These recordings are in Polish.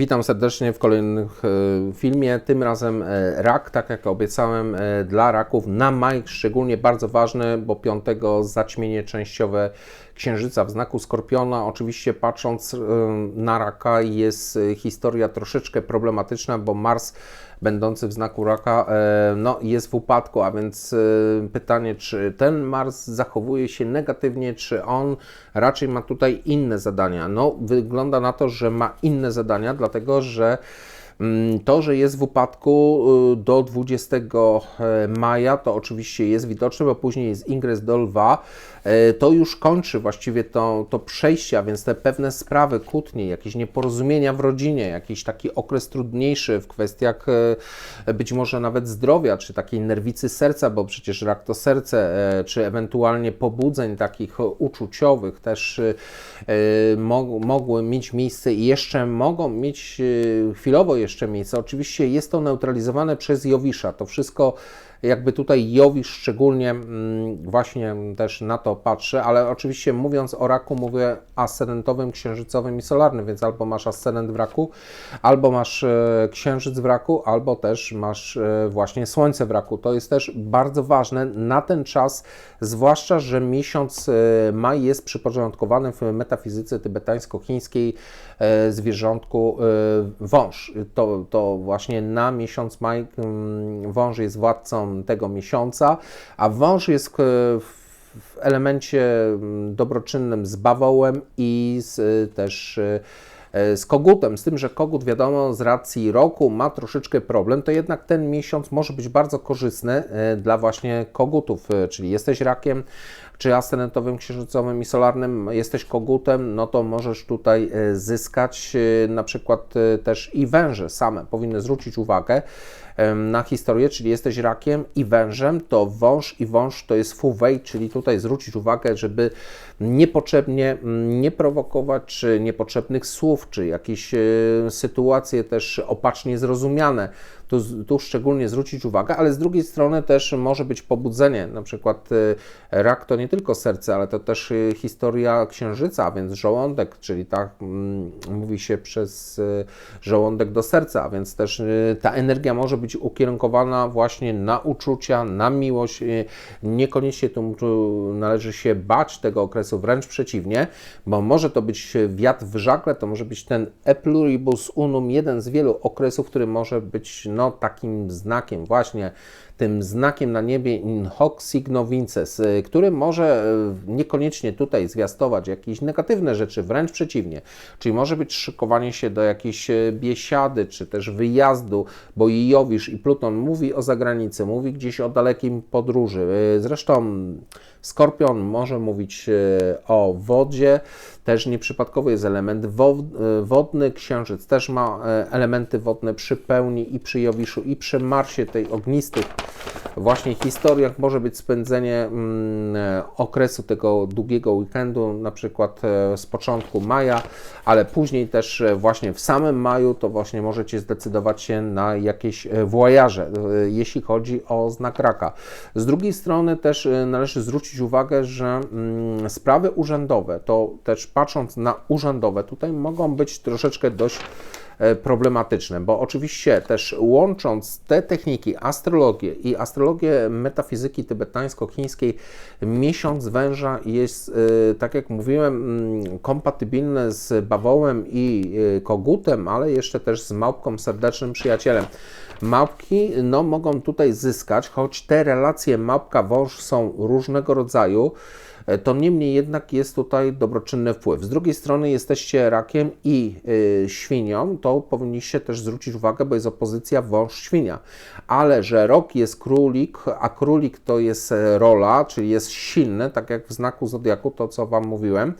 Witam serdecznie w kolejnym e, filmie. Tym razem e, rak, tak jak obiecałem, e, dla raków na maj szczególnie bardzo ważny, bo 5 zaćmienie częściowe księżyca w znaku skorpiona. Oczywiście patrząc na raka jest historia troszeczkę problematyczna, bo Mars będący w znaku raka no, jest w upadku, a więc pytanie, czy ten Mars zachowuje się negatywnie, czy on raczej ma tutaj inne zadania? No, wygląda na to, że ma inne zadania, dlatego że mm, to, że jest w upadku y, do 20 maja, to oczywiście jest widoczne, bo później jest ingres do lwa. E, to już kończy właściwie to, to przejście, a więc te pewne sprawy, kłótnie, jakieś nieporozumienia w rodzinie, jakiś taki okres trudniejszy w kwestiach e, być może nawet zdrowia, czy takiej nerwicy serca, bo przecież rak to serce, e, czy ewentualnie pobudzeń takich uczuciowych też mogły mieć miejsce i jeszcze mogą mieć chwilowo jeszcze miejsce. Oczywiście jest to neutralizowane przez Jowisza. To wszystko jakby tutaj Jowisz szczególnie mm, właśnie też na to patrzy, ale oczywiście mówiąc o raku mówię ascendentowym, księżycowym i solarnym, więc albo masz ascendent w raku, albo masz e, księżyc w raku, albo też masz e, właśnie słońce w raku. To jest też bardzo ważne na ten czas, zwłaszcza, że miesiąc e, maj jest przyporządkowany w metafizyce tybetańsko-chińskiej zwierzątku wąż. To, to właśnie na miesiąc maj mm, wąż jest władcą tego miesiąca, a wąż jest w w elemencie mm, dobroczynnym z bawołem i z, y, też e, z kogutem, z tym, że kogut wiadomo z racji roku ma troszeczkę problem, to jednak ten miesiąc może być bardzo korzystny e, dla właśnie kogutów, e, czyli jesteś rakiem, czy ascendentowym, księżycowym i solarnym, jesteś kogutem, no to możesz tutaj zyskać na przykład też i węże same powinny zwrócić uwagę, na historię, czyli jesteś rakiem i wężem, to wąż i wąż to jest fuwej, czyli tutaj zwrócić uwagę, żeby niepotrzebnie nie prowokować, czy niepotrzebnych słów, czy jakieś e, sytuacje też opacznie zrozumiane. Tu, tu szczególnie zwrócić uwagę, ale z drugiej strony też może być pobudzenie. Na przykład e, rak to nie tylko serce, ale to też e, historia księżyca, a więc żołądek, czyli tak mm, mówi się przez żołądek do serca, a więc też ta energia może być ukierunkowana właśnie na uczucia, na miłość. Niekoniecznie tu należy się bać tego okresu okresu, wręcz przeciwnie, bo może to być wiatr w żagle, to może być ten e pluribus unum, jeden z wielu okresów, który może być no, takim znakiem właśnie tym znakiem na niebie in hoc signo vinces, y, który może y, niekoniecznie tutaj zwiastować jakieś negatywne rzeczy, wręcz przeciwnie. Czyli może być szykowanie się do jakiejś y, biesiady, czy też wyjazdu, bo i Jowisz i Pluton mówi o zagranicy, mówi gdzieś o dalekim podróży. Zresztą Skorpion może mówić o wodzie, też nieprzypadkowy jest element wodny, Księżyc też ma elementy wodne przy pełni i przy Jowiszu i przy Marsie tej ognistych właśnie historiach może być spędzenie mm, e, okresu tego długiego weekendu, na przykład e, z początku maja, ale później też e, właśnie w samym maju to właśnie możecie zdecydować się na jakieś wojaże, jeśli chodzi o znak raka. Z drugiej strony też należy zwrócić uwagę, że mm, sprawy urzędowe, to też patrząc na urzędowe, tutaj mogą być troszeczkę dość problematyczne, bo oczywiście też łącząc te techniki, astrologię i astrologię metafizyki tybetańsko-chińskiej, miesiąc węża jest, e, tak jak mówiłem, mm, kompatybilny z bawołem i e, kogutem, ale jeszcze też z małpką, serdecznym przyjacielem. Małpki no, mogą tutaj zyskać, choć te relacje małpka-wąż są różnego rodzaju, E, to niemniej jednak jest tutaj dobroczynny wpływ. Z drugiej strony jesteście rakiem i y, świnią, to powinniście też zwrócić uwagę, bo jest opozycja wąż-świnia. Ale że rok jest królik, a królik to jest e, rola, czyli jest silny, tak jak w znaku zodiaku, to co Wam mówiłem,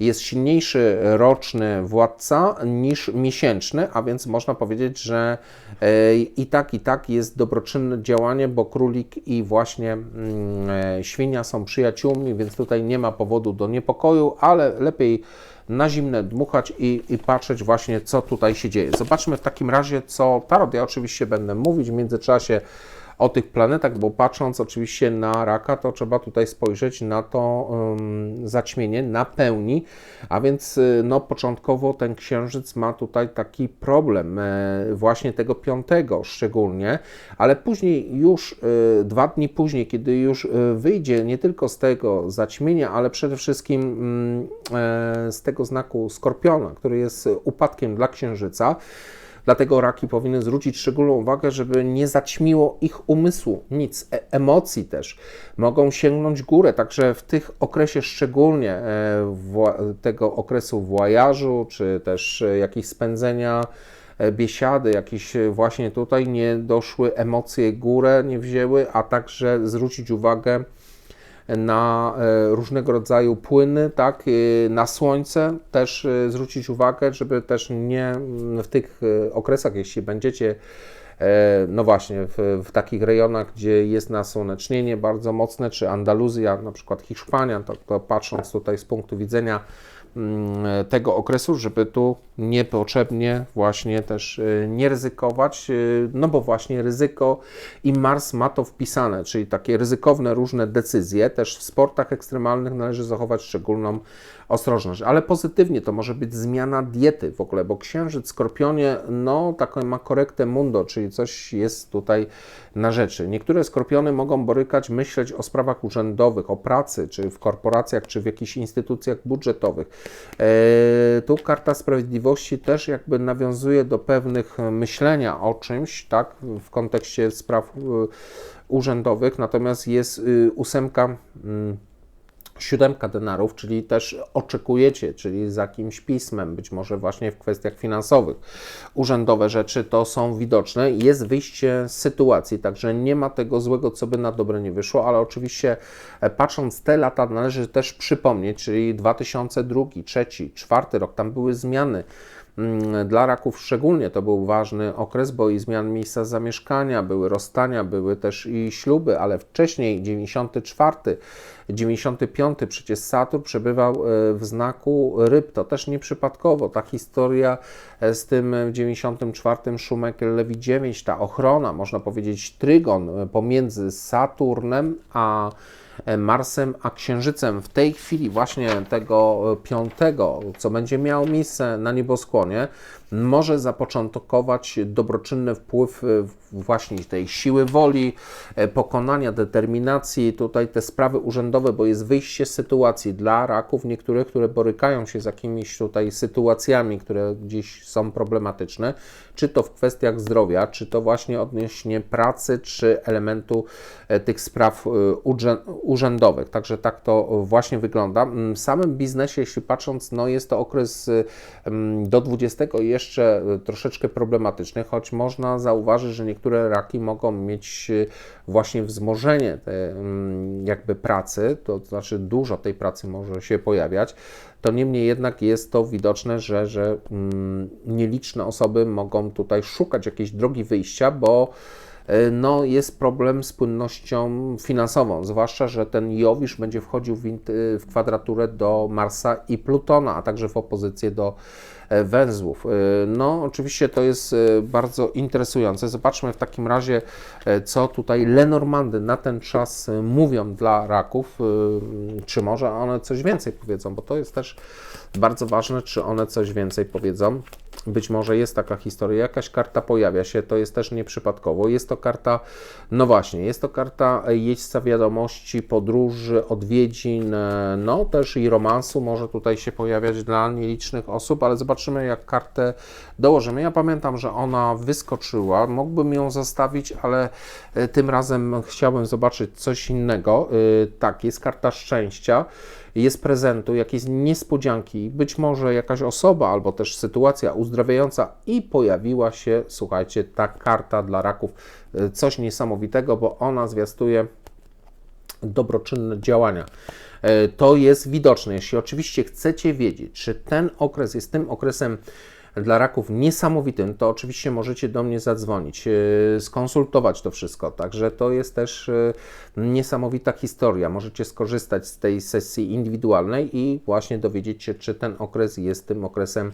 jest silniejszy roczny władca niż miesięczny, a więc można powiedzieć, że e, i tak, i tak jest dobroczynne działanie, bo królik i właśnie mm, świnia są przyjaciółmi, więc tu tutaj nie ma powodu do niepokoju, ale lepiej na zimne dmuchać i, i patrzeć właśnie, co tutaj się dzieje. Zobaczmy w takim razie, co tarot. Ja oczywiście będę mówić w międzyczasie o tych planetach, bo patrząc oczywiście na raka, to trzeba tutaj spojrzeć na to um, zaćmienie na pełni, a więc y, no, początkowo ten księżyc ma tutaj taki problem, e, właśnie tego piątego szczególnie, ale później już y, dwa dni później, kiedy już y, wyjdzie nie tylko z tego zaćmienia, ale przede wszystkim e, z tego znaku skorpiona, który jest upadkiem dla księżyca, Dlatego raki powinny zwrócić szczególną uwagę, żeby nie zaćmiło ich umysłu, nic, e emocji też. Mogą sięgnąć górę, także w tych okresie szczególnie e, tego okresu włajażu, czy też e, jakichś spędzenia e, biesiady, jakieś właśnie tutaj nie doszły emocje górę, nie wzięły, a także zwrócić uwagę na e, różnego rodzaju płyny, tak, e, na słońce też e, zwrócić uwagę, żeby też nie w tych okresach, jeśli będziecie no właśnie, w, w, takich rejonach, gdzie jest nasłonecznienie bardzo mocne, czy Andaluzja, na przykład Hiszpania, to, to patrząc tutaj z punktu widzenia mm, tego okresu, żeby tu niepotrzebnie właśnie też y, nie ryzykować, y, no bo właśnie ryzyko i Mars ma to wpisane, czyli takie ryzykowne różne decyzje. Też w sportach ekstremalnych należy zachować szczególną ostrożność, ale pozytywnie to może być zmiana diety w ogóle, bo księżyc skorpionie, no taką ma korektę mundo, czyli coś jest tutaj na rzeczy. Niektóre skorpiony mogą borykać, myśleć o sprawach urzędowych, o pracy, czy w korporacjach, czy w jakichś instytucjach budżetowych. Eee, tu karta sprawiedliwości możliwości też jakby nawiązuje do pewnych myślenia o czymś, tak, w kontekście spraw y, urzędowych, natomiast jest y, ósemka mm, siódemka denarów, czyli też oczekujecie, czyli za jakimś pismem, być może właśnie w kwestiach finansowych. Urzędowe rzeczy to są widoczne, jest wyjście z sytuacji, także nie ma tego złego, co by na dobre nie wyszło, ale oczywiście e, patrząc te lata należy też przypomnieć, czyli 2002, 2003, 2004 rok, tam były zmiany dla raków szczególnie to był ważny okres, bo i zmian miejsca zamieszkania, były rozstania, były też i śluby, ale wcześniej 94, 95 przecież Saturn przebywał e, w znaku ryb. To też nieprzypadkowo. Ta historia e, z tym w 94 Schumacher Lewi 9, ta ochrona, można powiedzieć trygon e, pomiędzy Saturnem a Marsem a Księżycem. W tej chwili, właśnie tego piątego, co będzie miało miejsce na nieboskłonie, może zapoczątkować dobroczynny wpływ e, właśnie tej siły woli, e, pokonania, determinacji, tutaj te sprawy urzędowe, bo jest wyjście z sytuacji dla raków niektórych, które borykają się z jakimiś tutaj sytuacjami, które gdzieś są problematyczne, czy to w kwestiach zdrowia, czy to właśnie odnośnie pracy, czy elementu e, tych spraw urzędowych. Także tak to właśnie wygląda. W samym biznesie, jeśli patrząc, no jest to okres do 20 jeszcze e, troszeczkę problematyczny, choć można zauważyć, że niektóre raki mogą mieć e, właśnie wzmożenie te, mm, jakby pracy, to znaczy dużo tej pracy może się pojawiać, to niemniej jednak jest to widoczne, że, że mm, nieliczne osoby mogą tutaj szukać jakiejś drogi wyjścia, bo e, no, jest problem z płynnością finansową, zwłaszcza, że ten Jowisz będzie wchodził w, w kwadraturę do Marsa i Plutona, a także w opozycję do węzłów. E, no, oczywiście to jest e, bardzo interesujące. Zobaczmy w takim razie, co tutaj Lenormandy na ten czas mówią dla raków, czy może one coś więcej powiedzą, bo to jest też bardzo ważne, czy one coś więcej powiedzą. Być może jest taka historia, jakaś karta pojawia się, to jest też nieprzypadkowo. Jest to karta, no właśnie, jest to karta jeźdźca wiadomości, podróży, odwiedzin, no też i romansu może tutaj się pojawiać dla nielicznych osób, ale zobaczymy, jak kartę dołożymy. Ja pamiętam, że ona wyskoczyła, mógłbym ją zostawić, ale e, tym razem chciałbym zobaczyć coś innego. E, tak, jest karta szczęścia jest prezentu, jakieś niespodzianki, być może jakaś osoba albo też sytuacja uzdrawiająca i pojawiła się, słuchajcie, ta karta dla raków, e, coś niesamowitego, bo ona zwiastuje dobroczynne działania. E, to jest widoczne. Jeśli oczywiście chcecie wiedzieć, czy ten okres jest tym okresem, dla raków niesamowitym, to oczywiście możecie do mnie zadzwonić, e, skonsultować to wszystko. Także to jest też e, niesamowita historia. Możecie skorzystać z tej sesji indywidualnej i właśnie dowiedzieć się, czy ten okres jest tym okresem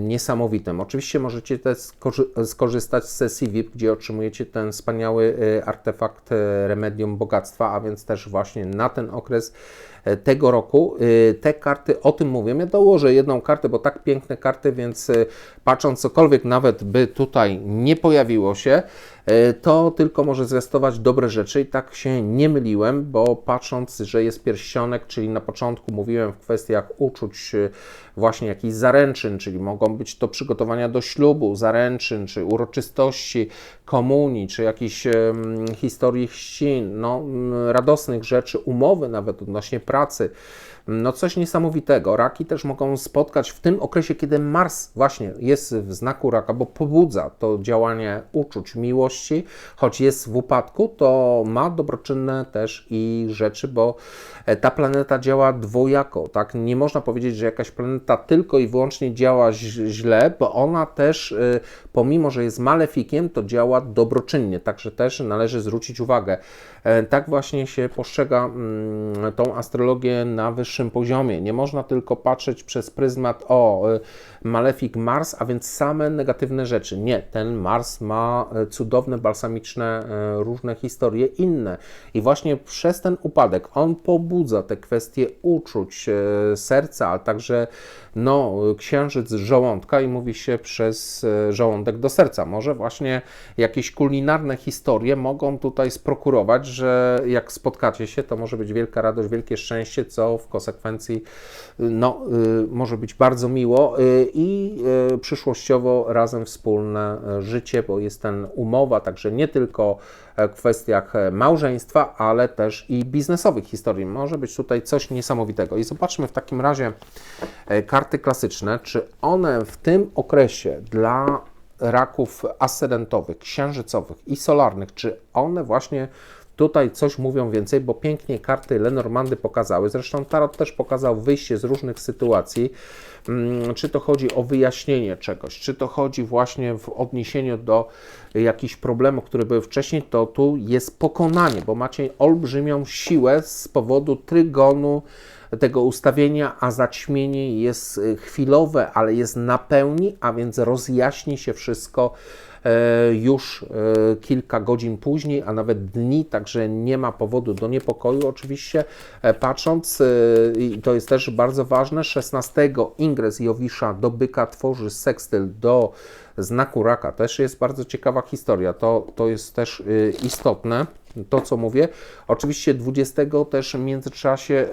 niesamowitym. Oczywiście możecie też skorzy- skorzystać z sesji VIP, gdzie otrzymujecie ten wspaniały e, artefakt e, Remedium Bogactwa, a więc też właśnie na ten okres e, tego roku. E, Te karty, o tym mówię, ja dołożę jedną kartę, bo tak piękne karty, więc e, patrząc cokolwiek nawet by tutaj nie pojawiło się, e, to tylko może zwiastować dobre rzeczy i tak się nie myliłem, bo patrząc, że jest pierścionek, czyli na początku mówiłem w kwestiach uczuć e, właśnie jakichś zaręczyn, czyli mogą być to przygotowania do ślubu, zaręczyn, czy uroczystości, komunii, czy jakichś em, historii chrzcin, no, radosnych rzeczy, umowy nawet odnośnie pracy. No coś niesamowitego. Raki też mogą spotkać w tym okresie, kiedy Mars właśnie jest w znaku raka, bo pobudza to działanie uczuć, miłości, choć jest w upadku, to ma dobroczynne też i rzeczy, bo e, ta planeta działa dwojako, tak? Nie można powiedzieć, że jakaś planeta tylko i wyłącznie działa źle, bo ona też, y, pomimo, że jest malefikiem, to działa dobroczynnie, także też należy zwrócić uwagę. E, Tak właśnie się postrzega mm, tą astrologię na wyższym poziomie. Nie można tylko patrzeć przez pryzmat o y, malefik Mars, a więc same negatywne rzeczy. Nie, ten Mars ma e, cudowne, balsamiczne e, różne historie inne. I właśnie przez ten upadek on pobudza te kwestie uczuć, serca, a także no, księżyc żołądka i mówi się przez e, żołądek do serca. Może właśnie jakieś kulinarne historie mogą tutaj sprokurować, że jak spotkacie się, to może być wielka radość, wielkie szczęście, co w konsekwencji no, y, może być bardzo miło i przyszłościowo razem wspólne życie, bo jest ten umowa, także nie tylko w kwestiach e, małżeństwa, ale też i biznesowych historii. Może być tutaj coś niesamowitego. I zobaczmy w takim razie e, karty klasyczne, czy one w tym okresie dla raków ascendentowych, księżycowych i solarnych, czy one właśnie tutaj coś mówią więcej, bo pięknie karty Lenormandy pokazały. Zresztą Tarot też pokazał wyjście z różnych sytuacji. Mm, Czy to chodzi o wyjaśnienie czegoś, czy to chodzi właśnie w odniesieniu do jakichś problemów, które były wcześniej, to tu jest pokonanie, bo macie olbrzymią siłę z powodu trygonu tego ustawienia, a zaćmienie jest y, chwilowe, ale jest na pełni, a więc rozjaśni się wszystko e, już e, kilka godzin później, a nawet dni, także nie ma powodu do niepokoju. Oczywiście e, patrząc, i to jest też bardzo ważne, 16 ingres Jowisza do byka tworzy sekstyl do znaku raka. Też jest bardzo ciekawa historia. To, to jest też y, istotne, to co mówię. Oczywiście 20 też w międzyczasie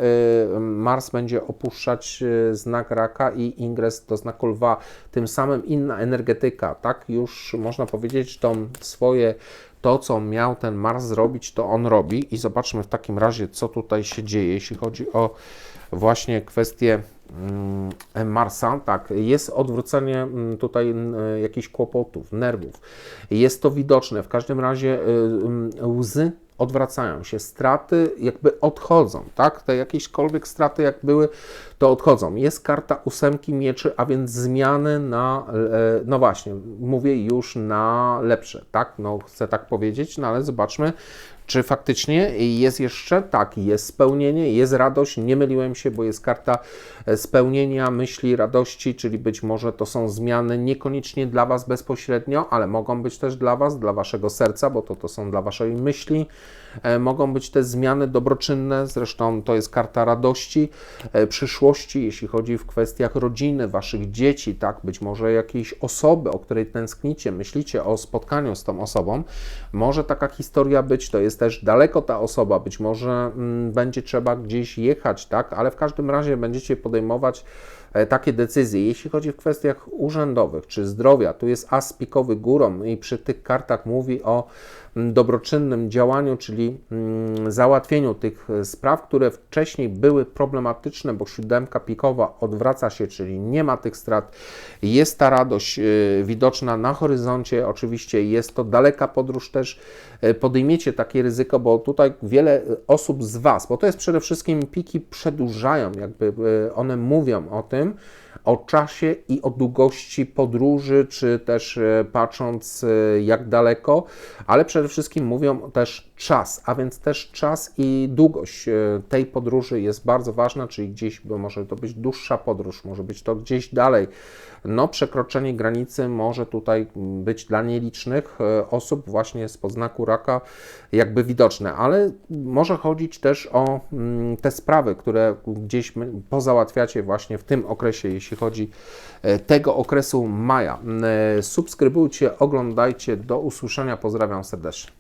y, Mars będzie opuszczać y, znak raka i ingres do znaku lwa. Tym samym inna energetyka, tak? Już można powiedzieć, tą swoje to, co miał ten Mars zrobić, to on robi. I zobaczmy w takim razie, co tutaj się dzieje, jeśli chodzi o właśnie kwestię Marsa. Tak, jest odwrócenie mm, tutaj mm, jakichś kłopotów, nerwów. Jest to widoczne. W każdym razie y, mm, łzy odwracają się, straty jakby odchodzą, tak? Te jakieśkolwiek straty jak były, to odchodzą. Jest karta ósemki mieczy, a więc zmiany na, e, no właśnie, mówię już na lepsze, tak? No chcę tak powiedzieć, no ale zobaczmy, czy faktycznie jest jeszcze? Tak, jest spełnienie, jest radość. Nie myliłem się, bo jest karta e, spełnienia myśli, radości, czyli być może to są zmiany niekoniecznie dla Was bezpośrednio, ale mogą być też dla Was, dla Waszego serca, bo to, to są dla Waszej myśli. E, Mogą być te zmiany dobroczynne, zresztą to jest karta radości, e, przyszłości, jeśli chodzi w kwestiach rodziny, Waszych dzieci, tak, być może jakiejś osoby, o której tęsknicie, myślicie o spotkaniu z tą osobą. Może taka historia być, to jest też daleko ta osoba, być może mm, będzie trzeba gdzieś jechać, tak, ale w każdym razie będziecie podejmować e, takie decyzje. Jeśli chodzi w kwestiach urzędowych czy zdrowia, tu jest as pikowy górą i przy tych kartach mówi o dobroczynnym działaniu, czyli mm, załatwieniu tych e, spraw, które wcześniej były problematyczne, bo siódemka pikowa odwraca się, czyli nie ma tych strat. Jest ta radość e, widoczna na horyzoncie. Oczywiście jest to daleka podróż też. E, Podejmiecie takie ryzyko, bo tutaj wiele osób z Was, bo to jest przede wszystkim piki przedłużają, jakby one mówią o tym, o czasie i o długości podróży, czy też e, patrząc e, jak daleko, ale przede wszystkim mówią też czas, a więc też czas i długość e, tej podróży jest bardzo ważna, czyli gdzieś, bo może to być dłuższa podróż, może być to gdzieś dalej. No, przekroczenie granicy może tutaj być dla nielicznych e, osób właśnie z podznaku raka jakby widoczne, ale może chodzić też o mm, te sprawy, które gdzieś pozałatwiacie właśnie w tym okresie, jeśli chodzi e, tego okresu maja. Subskrybujcie, oglądajcie, do usłyszenia, pozdrawiam serdecznie.